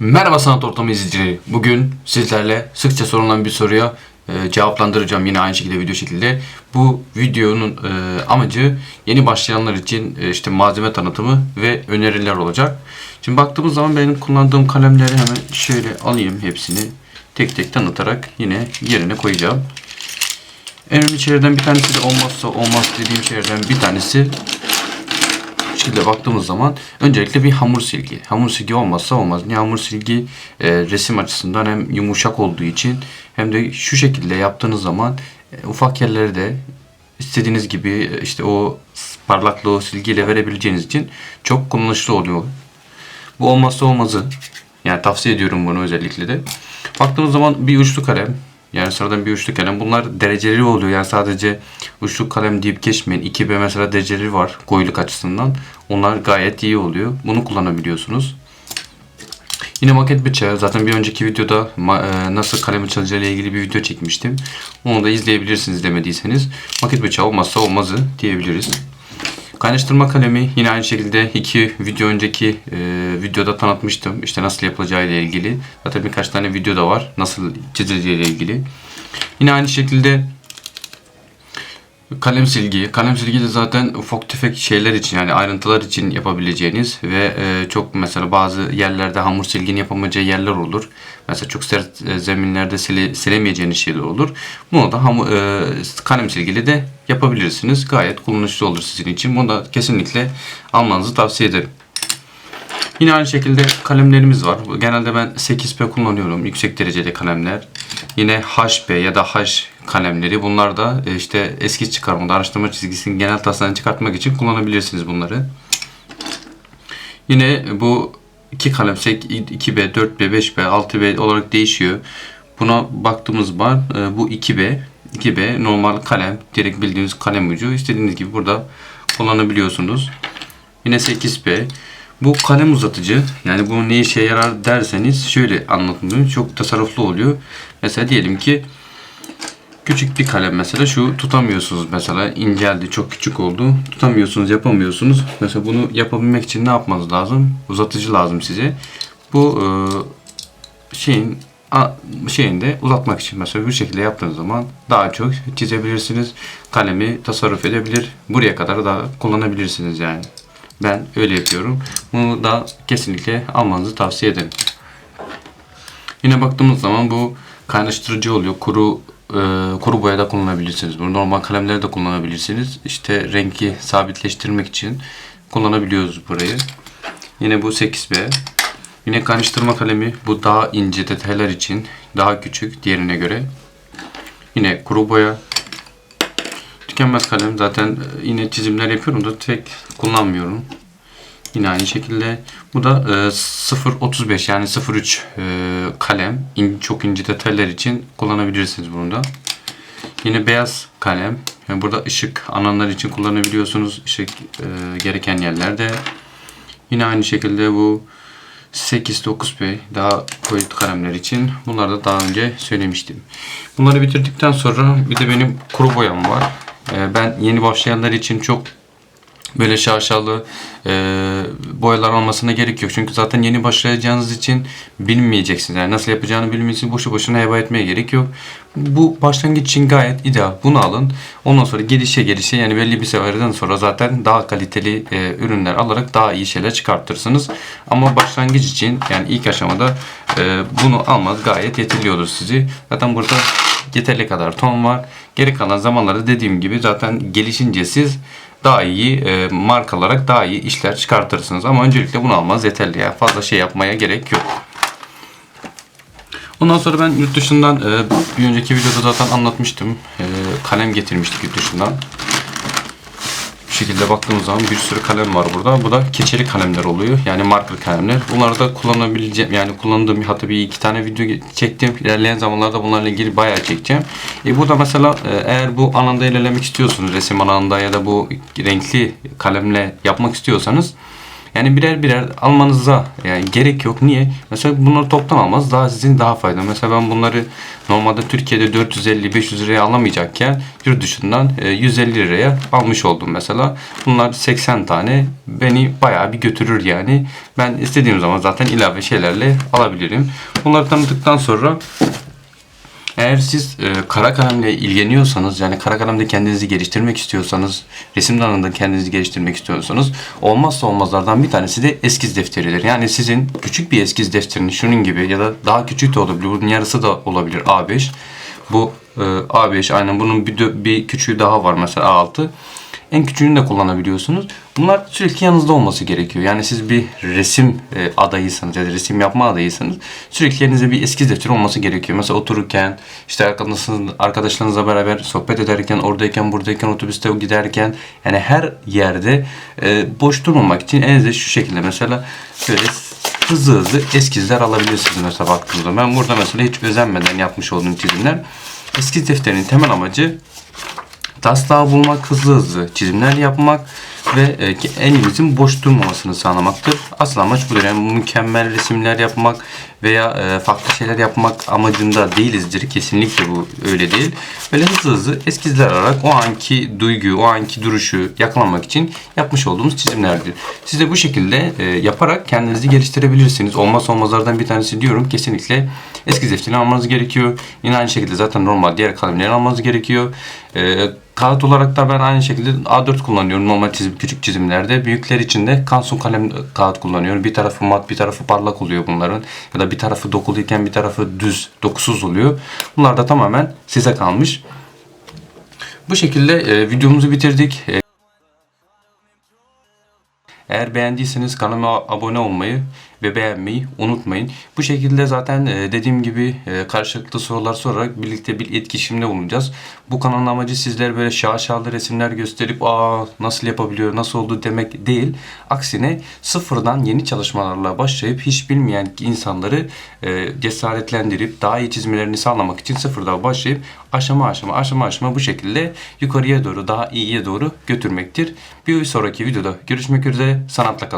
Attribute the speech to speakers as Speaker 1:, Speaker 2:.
Speaker 1: Merhaba sanat ortamı izleyicileri. Bugün sizlerle sıkça sorulan bir soruya e, cevaplandıracağım yine aynı şekilde video şekilde. Bu videonun e, amacı yeni başlayanlar için e, işte malzeme tanıtımı ve öneriler olacak. Şimdi baktığımız zaman benim kullandığım kalemleri hemen şöyle alayım hepsini tek tek tanıtarak yine yerine koyacağım. En önemli şeylerden bir tanesi de olmazsa olmaz dediğim şeylerden bir tanesi şekilde baktığımız zaman öncelikle bir hamur silgi. Hamur silgi olmazsa olmaz. Niye hamur silgi e, resim açısından hem yumuşak olduğu için hem de şu şekilde yaptığınız zaman e, ufak yerlere de istediğiniz gibi e, işte o parlaklığı silgiyle verebileceğiniz için çok kullanışlı oluyor. Bu olmazsa olmazı. Yani tavsiye ediyorum bunu özellikle de. Baktığınız zaman bir uçlu kalem. Yani sıradan bir uçlu kalem. Bunlar dereceleri oluyor. Yani sadece uçlu kalem deyip geçmeyin. 2B mesela dereceleri var koyuluk açısından. Onlar gayet iyi oluyor. Bunu kullanabiliyorsunuz. Yine maket bıçağı. Zaten bir önceki videoda e, nasıl kalem açılacağı ile ilgili bir video çekmiştim. Onu da izleyebilirsiniz demediyseniz. Maket bıçağı olmazsa olmazı diyebiliriz. Kaynaştırma kalemi yine aynı şekilde iki video önceki e, videoda tanıtmıştım. İşte nasıl yapılacağı ile ilgili. Zaten birkaç tane video da var. Nasıl çizileceği ile ilgili. Yine aynı şekilde kalem silgi. Kalem silgi de zaten ufak tefek şeyler için yani ayrıntılar için yapabileceğiniz ve e, çok mesela bazı yerlerde hamur silgini yapamayacağı yerler olur. Mesela çok sert e, zeminlerde sile, silemeyeceğiniz şeyler olur. Bunu da hamur, e, kalem silgiyle de yapabilirsiniz. Gayet kullanışlı olur sizin için. Bunu da kesinlikle almanızı tavsiye ederim. Yine aynı şekilde kalemlerimiz var. Genelde ben 8P kullanıyorum. Yüksek dereceli kalemler. Yine HP ya da H kalemleri. Bunlar da e, işte eski çıkarmada araştırma çizgisinin genel taslağını çıkartmak için kullanabilirsiniz bunları. Yine bu iki kalem 2B, 4B, 5B, 6B olarak değişiyor. Buna baktığımız var. e, Bu 2B. 2B normal kalem. Direkt bildiğiniz kalem ucu. İstediğiniz gibi burada kullanabiliyorsunuz. Yine 8B. Bu kalem uzatıcı. Yani bu ne işe yarar derseniz şöyle anlatılıyor. Çok tasarruflu oluyor. Mesela diyelim ki küçük bir kalem mesela. Şu tutamıyorsunuz mesela. İnceldi çok küçük oldu. Tutamıyorsunuz yapamıyorsunuz. Mesela bunu yapabilmek için ne yapmanız lazım? Uzatıcı lazım size. Bu e, şeyin şeyinde uzatmak için mesela bu şekilde yaptığınız zaman daha çok çizebilirsiniz. Kalemi tasarruf edebilir. Buraya kadar da kullanabilirsiniz yani. Ben öyle yapıyorum. Bunu da kesinlikle almanızı tavsiye ederim. Yine baktığımız zaman bu kaynaştırıcı oluyor. Kuru e, kuru boyada kullanabilirsiniz. Bunu normal kalemleri de kullanabilirsiniz. İşte rengi sabitleştirmek için kullanabiliyoruz burayı. Yine bu 8B. Yine kaynaştırma kalemi. Bu daha ince detaylar için daha küçük diğerine göre. Yine kuru boya. Tükenmez kalem. Zaten e, yine çizimler yapıyorum da tek kullanmıyorum. Yine aynı şekilde bu da e, 0.35 yani 0.3 e, kalem. İn, çok ince detaylar için kullanabilirsiniz bunu da. Yine beyaz kalem. Yani burada ışık alanlar için kullanabiliyorsunuz. Işık e, gereken yerlerde. Yine aynı şekilde bu 8-9B daha koyu kalemler için. Bunları da daha önce söylemiştim. Bunları bitirdikten sonra bir de benim kuru boyam var. E, ben yeni başlayanlar için çok böyle şaşalı e, boyalar olmasına gerek yok. Çünkü zaten yeni başlayacağınız için bilmeyeceksiniz. Yani nasıl yapacağını bilmeyeceksiniz. Boşu boşuna heba etmeye gerek yok. Bu başlangıç için gayet ideal. Bunu alın. Ondan sonra gelişe gelişe yani belli bir seferden sonra zaten daha kaliteli e, ürünler alarak daha iyi şeyler çıkartırsınız. Ama başlangıç için yani ilk aşamada e, bunu almanız gayet yeterli olur sizi. Zaten burada yeterli kadar ton var. Geri kalan zamanlarda dediğim gibi zaten gelişince siz daha iyi e, marka olarak daha iyi işler çıkartırsınız. Ama öncelikle bunu almanız yeterli. Yani fazla şey yapmaya gerek yok. Ondan sonra ben yurt dışından e, bir önceki videoda zaten anlatmıştım. E, kalem getirmiştik yurt dışından. Şekilde baktığımız zaman bir sürü kalem var burada. Bu da keçeli kalemler oluyor. Yani marker kalemler. Bunları da kullanabileceğim. Yani kullandığım hatta bir iki tane video çektim. İlerleyen zamanlarda bunlarla ilgili bayağı çekeceğim. E burada mesela e, eğer bu alanda ilerlemek istiyorsunuz resim alanında ya da bu renkli kalemle yapmak istiyorsanız Yani birer birer almanıza yani gerek yok. Niye? Mesela bunları toptan almaz daha sizin daha faydalı. Mesela ben bunları normalde Türkiye'de 450-500 liraya alamayacakken yurt dışından e, 150 liraya almış oldum mesela. Bunlar 80 tane beni bayağı bir götürür yani. Ben istediğim zaman zaten ilave şeylerle alabilirim. Bunları tanıdıktan sonra eğer siz e, kara kalemle ilgileniyorsanız yani kara kalemde kendinizi geliştirmek istiyorsanız resim alanında kendinizi geliştirmek istiyorsanız olmazsa olmazlardan bir tanesi de eskiz defteridir. Yani sizin küçük bir eskiz defterini şunun gibi ya da daha küçük de olabilir. Bunun yarısı da olabilir A5. Bu e, A5 aynen bunun bir, bir küçüğü daha var mesela A6. En küçüğünü de kullanabiliyorsunuz. Bunlar sürekli yanınızda olması gerekiyor. Yani siz bir resim e, adayıysanız ya da resim yapma adayıysanız sürekli elinizde bir eskiz defteri olması gerekiyor. Mesela otururken, işte arkadaşlarınız, arkadaşlarınızla beraber sohbet ederken, oradayken, buradayken, otobüste giderken yani her yerde e, boş durmamak için elinizde şu şekilde mesela böyle hızlı hızlı eskizler alabilirsiniz mesela baktığınızda. Ben burada mesela hiç özenmeden yapmış olduğum çizimler. Eskiz defterinin temel amacı taslağı bulmak, hızlı hızlı çizimler yapmak ve e, elimizin boş durmamasını sağlamaktır. Asıl amaç budur. Yani mükemmel resimler yapmak veya e, farklı şeyler yapmak amacında değilizdir. Kesinlikle bu öyle değil. Böyle hızlı hızlı eskizler alarak o anki duyguyu, o anki duruşu yakalamak için yapmış olduğumuz çizimlerdir. Siz de bu şekilde e, yaparak kendinizi geliştirebilirsiniz. Olmazsa olmazlardan bir tanesi diyorum. Kesinlikle eskiz defterini almanız gerekiyor. Yine aynı şekilde zaten normal diğer kalemleri almanız gerekiyor. Kağıt olarak da ben aynı şekilde A4 kullanıyorum normal çizim, küçük çizimlerde. Büyükler için de Kansun kalem kağıt kullanıyorum. Bir tarafı mat, bir tarafı parlak oluyor bunların. Ya da bir tarafı dokuluyken bir tarafı düz, dokusuz oluyor. Bunlar da tamamen size kalmış. Bu şekilde e, videomuzu bitirdik. E, eğer beğendiyseniz kanalıma abone olmayı ve beğenmeyi unutmayın. Bu şekilde zaten e, dediğim gibi e, karşılıklı sorular sorarak birlikte bir etkileşimde bulunacağız. Bu kanalın amacı sizlere böyle şaşalı resimler gösterip aa nasıl yapabiliyor, nasıl oldu demek değil. Aksine sıfırdan yeni çalışmalarla başlayıp hiç bilmeyen insanları e, cesaretlendirip daha iyi çizmelerini sağlamak için sıfırdan başlayıp aşama aşama aşama aşama bu şekilde yukarıya doğru daha iyiye doğru götürmektir. Bir sonraki videoda görüşmek üzere sanatla kalın.